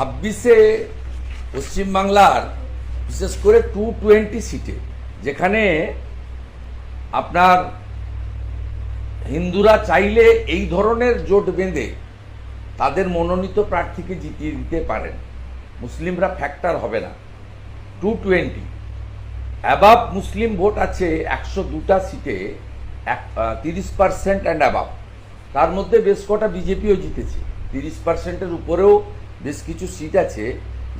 ছাব্বিশে পশ্চিমবাংলার, বিশেষ করে টু টোয়েন্টি সিটে, যেখানে আপনার হিন্দুরা চাইলে এই ধরনের জোট বেঁধে তাদের মনোনীত প্রার্থীকে জিতিয়ে দিতে পারেন। মুসলিমরা ফ্যাক্টর হবে না। টু টোয়েন্টি অ্যাবাব মুসলিম ভোট আছে একশো দুটা সিটে, এক তিরিশ পার্সেন্ট অ্যান্ড অ্যাবাব তার মধ্যে বেশ কটা বিজেপিও জিতেছে। তিরিশ পার্সেন্টের উপরেও বেশ কিছু সিট আছে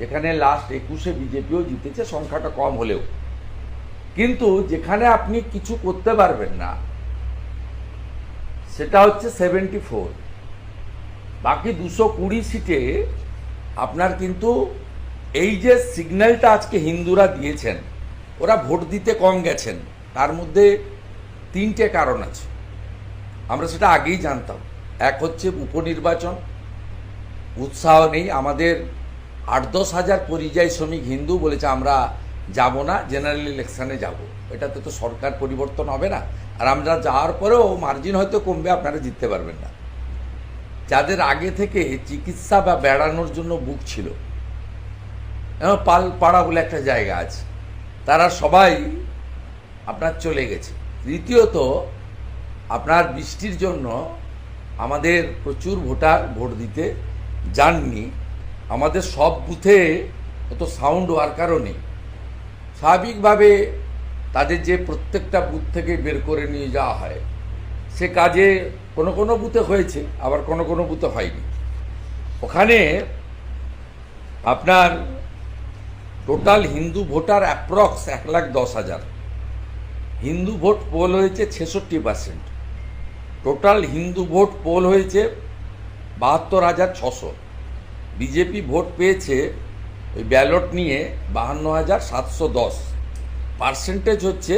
যেখানে লাস্ট একুশে বিজেপিও জিতেছে, সংখ্যাটা কম হলেও। কিন্তু যেখানে আপনি কিছু করতে পারবেন না, সেটা হচ্ছে সেভেন্টি ফোর বাকি দুশো কুড়ি সিটে আপনার কিন্তু এই যে সিগন্যালটা আজকে হিন্দুরা দিয়েছেন, ওরা ভোট দিতে কম গেছেন, তার মধ্যে তিনটে কারণ আছে। আমরা সেটা আগেই জানতাম। এক হচ্ছে উপনির্বাচন উৎসাহ নেই। আমাদের আট দশ হাজার পরিযায়ী শ্রমিক হিন্দু বলেছে আমরা যাব না জেনারেল ইলেকশনে যাব। এটাতে তো সরকার পরিবর্তন হবে না। আর আমরা যাওয়ার পরেও মার্জিন হয়তো কমবে, আপনারা জিততে পারবেন না। যাদের আগে থেকে চিকিৎসা বা বেড়ানোর জন্য বুক ছিল পালপাড়া বলে একটা জায়গা আছে, তারা সবাই আপনার চলে গেছে। দ্বিতীয়ত, আপনার বৃষ্টির জন্য আমাদের প্রচুর ভোটার ভোট দিতে যাননি আমাদের সব বুথে অত সাউন্ড ওয়ার্কারও নেই। স্বাভাবিকভাবে তাদের যে প্রত্যেকটা বুথ থেকে বের করে নিয়ে যাওয়া হয়, সে কাজে কোনো কোনো বুথে হয়েছে, আবার কোনো কোনো বুথে হয়নি। ওখানে আপনার টোটাল হিন্দু ভোটার অ্যাপ্রক্স এক লাখ দশ হাজার। হিন্দু ভোট পোল হয়েছে ছেষট্টি পার্সেন্ট টোটাল হিন্দু ভোট পোল হয়েছে বাহাত্তর হাজার ছশো। বিজেপি ভোট পেয়েছে ওই ব্যালট নিয়ে বাহান্ন হাজার সাতশো দশ। পার্সেন্টেজ হচ্ছে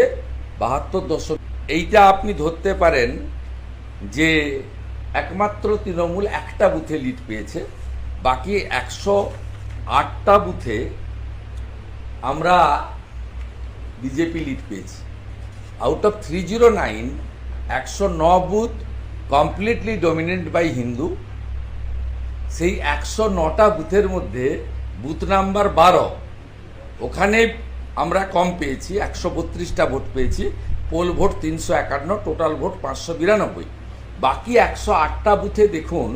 বাহাত্তর দশক এইটা আপনি ধরতে পারেন যে একমাত্র তৃণমূল একটা বুথে লিড পেয়েছে, বাকি একশো আটটা বুথে আমরা বিজেপি লিড পেয়েছি। Out of three zero nine একশো ন বুথ কমপ্লিটলি ডমিনেট বাই হিন্দু সেই একশো নটা বুথের মধ্যে বুথ নাম্বার বারো, ওখানে আমরা কম পেয়েছি, একশো বত্রিশটা ভোট পেয়েছি, পোল ভোট তিনশো একান্ন, টোটাল ভোট পাঁচশো বিরানব্বই। বাকি একশো আটটা বুথে দেখুন